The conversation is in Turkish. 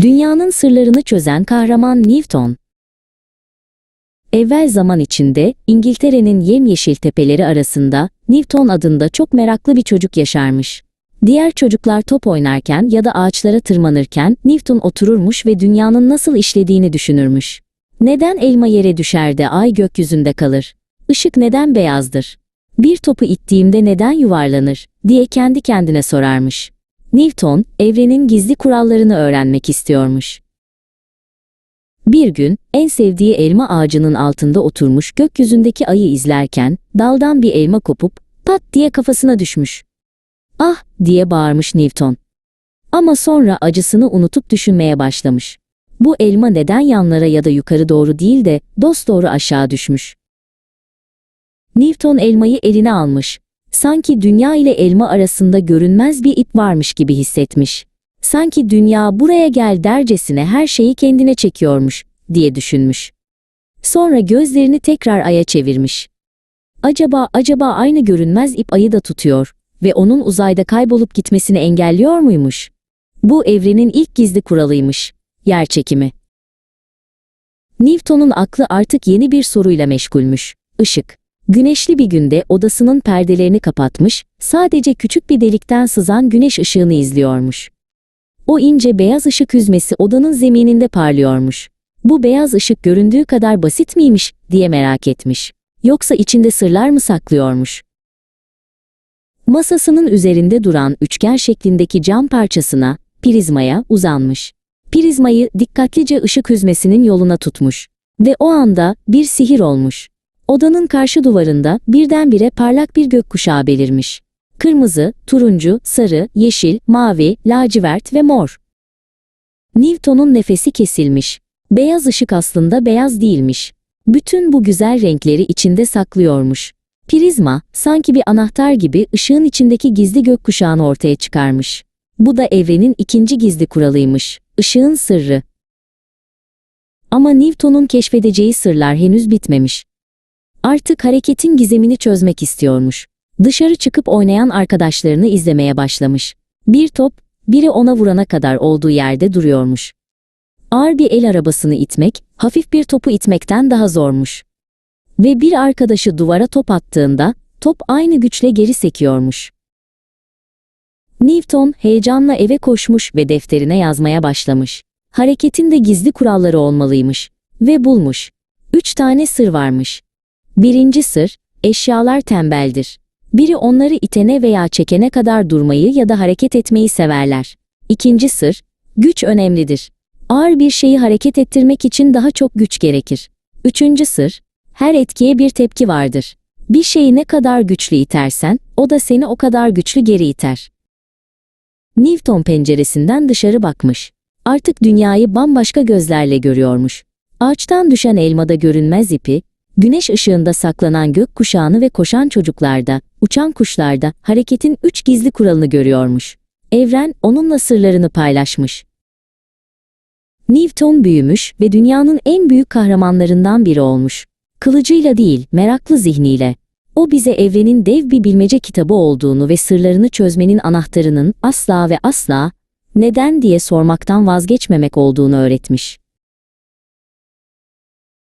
Dünyanın sırlarını çözen kahraman Newton. Evvel zaman içinde İngiltere'nin yemyeşil tepeleri arasında Newton adında çok meraklı bir çocuk yaşarmış. Diğer çocuklar top oynarken ya da ağaçlara tırmanırken Newton otururmuş ve dünyanın nasıl işlediğini düşünürmüş. Neden elma yere düşer de ay gökyüzünde kalır? Işık neden beyazdır? Bir topu ittiğimde neden yuvarlanır diye kendi kendine sorarmış. Newton, evrenin gizli kurallarını öğrenmek istiyormuş. Bir gün, en sevdiği elma ağacının altında oturmuş gökyüzündeki ayı izlerken, daldan bir elma kopup, pat diye kafasına düşmüş. Ah, diye bağırmış Newton. Ama sonra acısını unutup düşünmeye başlamış. Bu elma neden yanlara ya da yukarı doğru değil de dosdoğru aşağı düşmüş? Newton elmayı eline almış. Sanki dünya ile elma arasında görünmez bir ip varmış gibi hissetmiş. Sanki dünya buraya gel dercesine her şeyi kendine çekiyormuş diye düşünmüş. Sonra gözlerini tekrar aya çevirmiş. Acaba acaba aynı görünmez ip ayı da tutuyor ve onun uzayda kaybolup gitmesini engelliyor muymuş? Bu evrenin ilk gizli kuralıymış. Yer çekimi. Newton'un aklı artık yeni bir soruyla meşgulmüş. Işık. Güneşli bir günde odasının perdelerini kapatmış, sadece küçük bir delikten sızan güneş ışığını izliyormuş. O ince beyaz ışık hüzmesi odanın zemininde parlıyormuş. Bu beyaz ışık göründüğü kadar basit miymiş diye merak etmiş. Yoksa içinde sırlar mı saklıyormuş? Masasının üzerinde duran üçgen şeklindeki cam parçasına, prizmaya uzanmış. Prizmayı dikkatlice ışık hüzmesinin yoluna tutmuş. Ve o anda bir sihir olmuş. Odanın karşı duvarında birdenbire parlak bir gökkuşağı belirmiş. Kırmızı, turuncu, sarı, yeşil, mavi, lacivert ve mor. Newton'un nefesi kesilmiş. Beyaz ışık aslında beyaz değilmiş. Bütün bu güzel renkleri içinde saklıyormuş. Prizma, sanki bir anahtar gibi ışığın içindeki gizli gökkuşağını ortaya çıkarmış. Bu da evrenin ikinci gizli kuralıymış. Işığın sırrı. Ama Newton'un keşfedeceği sırlar henüz bitmemiş. Artık hareketin gizemini çözmek istiyormuş. Dışarı çıkıp oynayan arkadaşlarını izlemeye başlamış. Bir top, biri ona vurana kadar olduğu yerde duruyormuş. Ağır bir el arabasını itmek, hafif bir topu itmekten daha zormuş. Ve bir arkadaşı duvara top attığında, top aynı güçle geri sekiyormuş. Newton heyecanla eve koşmuş ve defterine yazmaya başlamış. Hareketin de gizli kuralları olmalıymış. Ve bulmuş. Üç tane sır varmış. Birinci sır, eşyalar tembeldir. Biri onları itene veya çekene kadar durmayı ya da hareket etmeyi severler. İkinci sır, güç önemlidir. Ağır bir şeyi hareket ettirmek için daha çok güç gerekir. Üçüncü sır, her etkiye bir tepki vardır. Bir şeyi ne kadar güçlü itersen, o da seni o kadar güçlü geri iter. Newton penceresinden dışarı bakmış. Artık dünyayı bambaşka gözlerle görüyormuş. Ağaçtan düşen elmada görünmez ipi, güneş ışığında saklanan gök kuşağını ve koşan çocuklarda, uçan kuşlarda hareketin üç gizli kuralını görüyormuş. Evren onunla sırlarını paylaşmış. Newton büyümüş ve dünyanın en büyük kahramanlarından biri olmuş. Kılıcıyla değil, meraklı zihniyle. O bize evrenin dev bir bilmece kitabı olduğunu ve sırlarını çözmenin anahtarının asla ve asla neden diye sormaktan vazgeçmemek olduğunu öğretmiş.